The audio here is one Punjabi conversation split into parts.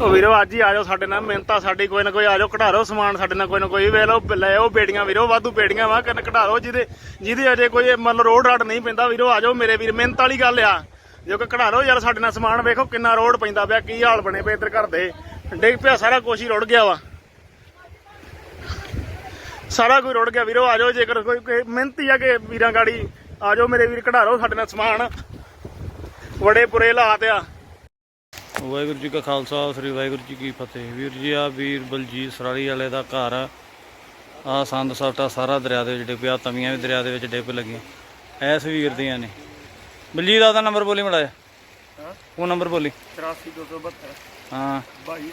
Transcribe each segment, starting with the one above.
ਉਹ ਵੀਰੋ, ਅੱਜ ਹੀ ਆ ਜਾਓ ਸਾਡੇ ਨਾਲ। ਮਿਹਨਤਾਂ ਸਾਡੀ ਕੋਈ ਨਾ ਕੋਈ ਆ ਜਾਓ ਕਢਾਰੋ ਸਮਾਨ ਸਾਡੇ ਨਾਲ ਕੋਈ ਨਾ ਕੋਈ। ਵੇਖ ਲਓ, ਲੈ ਆਓ ਬੇੜੀਆਂ ਵੀਰੋ, ਵਾਧੂ ਬੇੜੀਆਂ ਵਾ, ਕੰਨ ਕਢਾਰੋ ਜਿਹਦੇ ਜਿਹਦੇ ਅਜੇ ਕੋਈ ਮਤਲਬ ਰੋਡ ਰਾਡ ਨਹੀਂ ਪੈਂਦਾ ਵੀਰੋ, ਆ ਜਾਓ ਮੇਰੇ ਵੀਰ, ਮਿਹਨਤ ਵਾਲੀ ਗੱਲ ਆ। ਜੋ ਕਿ ਕਢਾਰੋ ਯਾਰ, ਸਾਡੇ ਨਾਲ ਸਮਾਨ ਵੇਖੋ ਕਿੰਨਾ ਰੋਡ ਪੈਂਦਾ ਪਿਆ, ਕੀ ਹਾਲ ਬਣੇ ਪਏ ਇੱਧਰ ਘਰ ਦੇ। ਡਿੱਗ ਪਿਆ, ਸਾਰਾ ਕੁਛ ਹੀ ਰੁੜ ਗਿਆ ਵਾ। ਸਾਰਾ ਕੋਈ ਰੁੜ ਗਿਆ ਵੀਰੋ, ਆ ਜਾਓ ਜੇਕਰ ਕੋਈ ਕੋਈ ਮਿਹਨਤੀ ਆ ਕੇ ਵੀਰਾਂ ਗਾੜੀ, ਆ ਜਾਓ ਮੇਰੇ ਵੀਰ ਕਢਾਰੋ ਸਾਡੇ ਨਾਲ ਸਮਾਨ। ਬੜੇ ਪੁਰੇ ਹਾਲਾਤ ਆ। ਵਾਹਿਗੁਰੂ ਜੀ ਕਾ ਖਾਲਸਾ ਸ੍ਰੀ ਵਾਹਿਗੁਰੂ ਜੀ ਕੀ ਫਤਿਹ। ਵੀਰ ਜੀ ਆ ਵੀਰ ਬਲਜੀਤ ਸਰਾਲੀ ਵਾਲੇ ਦਾ ਘਰ ਆ। ਆਹ ਸੰਦ ਸਫਟਾ ਸਾਰਾ ਦਰਿਆ ਦੇ ਵਿੱਚ ਡਿੱਪਿਆ ਤਵੀਆਂ ਵੀ ਦਰਿਆ ਦੇ ਵਿੱਚ ਡਿੱਪ ਲੱਗੀਆਂ ਐਸ ਵੀਰ ਦੀਆਂ ਨੇ। ਬਲਜੀਤ ਦਾ ਨੰਬਰ ਬੋਲੀ ਮੜਾਇਆ ਉਹ ਨੰਬਰ ਬੋਲੀ। 84272 ਹਾਂ। 22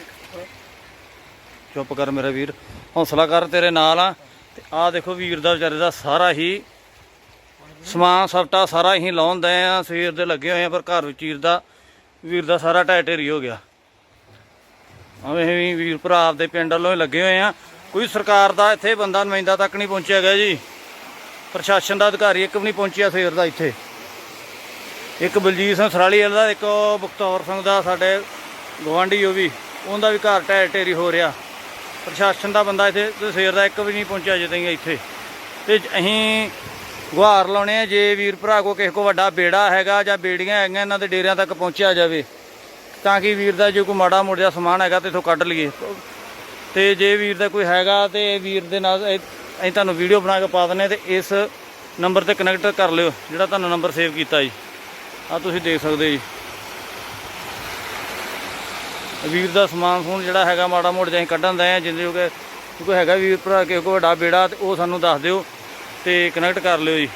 ਚੁੱਪ ਕਰ ਮੇਰਾ ਵੀਰ। ਹੌਸਲਾ ਕਰ ਤੇਰੇ ਨਾਲ ਆ। ਤੇ ਆਹ ਦੇਖੋ ਵੀਰ ਦਾ ਵਿਚਾਰੇ ਦਾ ਸਾਰਾ ਹੀ ਸਮਾਨ ਸਫਟਾ ਸਾਰਾ ਹੀ ਲਾਉਂਦੇ ਆ ਸਵੇਰ ਦੇ ਲੱਗੇ ਹੋਏ ਆ ਪਰ ਘਰ ਵਿੱਚ ਵੀਰ ਦਾ ਵੀਰ ਦਾ ਸਾਰਾ ਢਹਿ ਢੇਰੀ ਹੋ ਗਿਆ। ਆਵੇਂ ਵੀ ਵੀਰ ਭਰਾ ਆਪਦੇ ਪਿੰਡ ਵੱਲੋਂ ਹੀ ਲੱਗੇ ਹੋਏ ਆ। ਕੋਈ ਸਰਕਾਰ ਦਾ ਇੱਥੇ ਬੰਦਾ ਨੁਮਾਇੰਦਾ ਤੱਕ ਨਹੀਂ ਪਹੁੰਚਿਆ ਗਿਆ ਜੀ। ਪ੍ਰਸ਼ਾਸਨ ਦਾ ਅਧਿਕਾਰੀ ਇੱਕ ਵੀ ਨਹੀਂ ਪਹੁੰਚਿਆ ਸਵੇਰ ਦਾ ਇੱਥੇ। ਇੱਕ ਬਲਜੀਤ ਸਿੰਘ ਸਰਾਲੀ ਵਾਲਾ ਦਾ, ਇੱਕ ਉਹ ਬਖਤੌਰ ਸਿੰਘ ਦਾ, ਸਾਡੇ ਗਵਾਂਢੀ ਉਹ ਵੀ, ਉਹਦਾ ਵੀ ਘਰ ਢਹਿ ਢੇਰੀ ਹੋ ਰਿਹਾ। ਪ੍ਰਸ਼ਾਸਨ ਦਾ ਬੰਦਾ ਇੱਥੇ ਸਵੇਰ ਦਾ ਇੱਕ ਵੀ ਨਹੀਂ ਪਹੁੰਚਿਆ ਜਦੋਂ ਇੱਥੇ। ਤੇ ਅਸੀਂ ਗੁਹਾਰ ਲਾਉਣੇ ਆ ਜੇ ਵੀਰ ਭਰਾ ਕੋ ਕਿਸੇ ਕੋ ਵੱਡਾ ਬੇੜਾ ਹੈਗਾ ਜਾਂ ਬੇੜੀਆਂ ਹੈਗੀਆਂ, ਇਹਨਾਂ ਦੇ ਡੇਰਿਆਂ ਤੱਕ ਪਹੁੰਚਿਆ ਜਾਵੇ, ਤਾਂ ਕਿ ਵੀਰ ਦਾ ਜੇ ਕੋਈ ਮਾੜਾ ਮੋੜਿਆ ਸਮਾਨ ਹੈਗਾ ਤੇ ਇਥੋਂ ਕੱਢ ਲਈਏ। ਤੇ ਜੇ ਵੀਰ ਦਾ ਕੋਈ ਹੈਗਾ ਤੇ ਵੀਰ ਦੇ ਨਾਲ ਅਸੀਂ ਤੁਹਾਨੂੰ ਵੀਡੀਓ ਬਣਾ ਕੇ ਪਾ ਦਿੰਨੇ ਤੇ ਇਸ ਨੰਬਰ ਤੇ ਕਨੈਕਟ ਕਰ ਲਿਓ, ਜਿਹੜਾ ਤੁਹਾਨੂੰ ਨੰਬਰ ਸੇਵ ਕੀਤਾ ਜੀ। ਆ ਤੁਸੀਂ ਦੇਖ ਸਕਦੇ ਜੀ। ਵੀਰ ਦਾ ਸਮਾਨ ਫੋਨ ਜਿਹੜਾ ਹੈਗਾ ਮਾੜਾ ਮੋੜ ਜਾਈ ਕੱਢਣ ਦਾ ਆ, ਜਿੰਦੇ ਜੋ ਕਿ ਕੋਈ ਹੈਗਾ ਵੀਰ ਭਰਾ, ਕਿਸੇ ਕੋ ਵੱਡਾ ਬੇੜਾ ਤੇ ਉਹ ਸਾਨੂੰ ਦੱਸ ਦਿਓ। ਤੇ ਕਨੈਕਟ ਕਰ ਲਿਓ ਜੀ।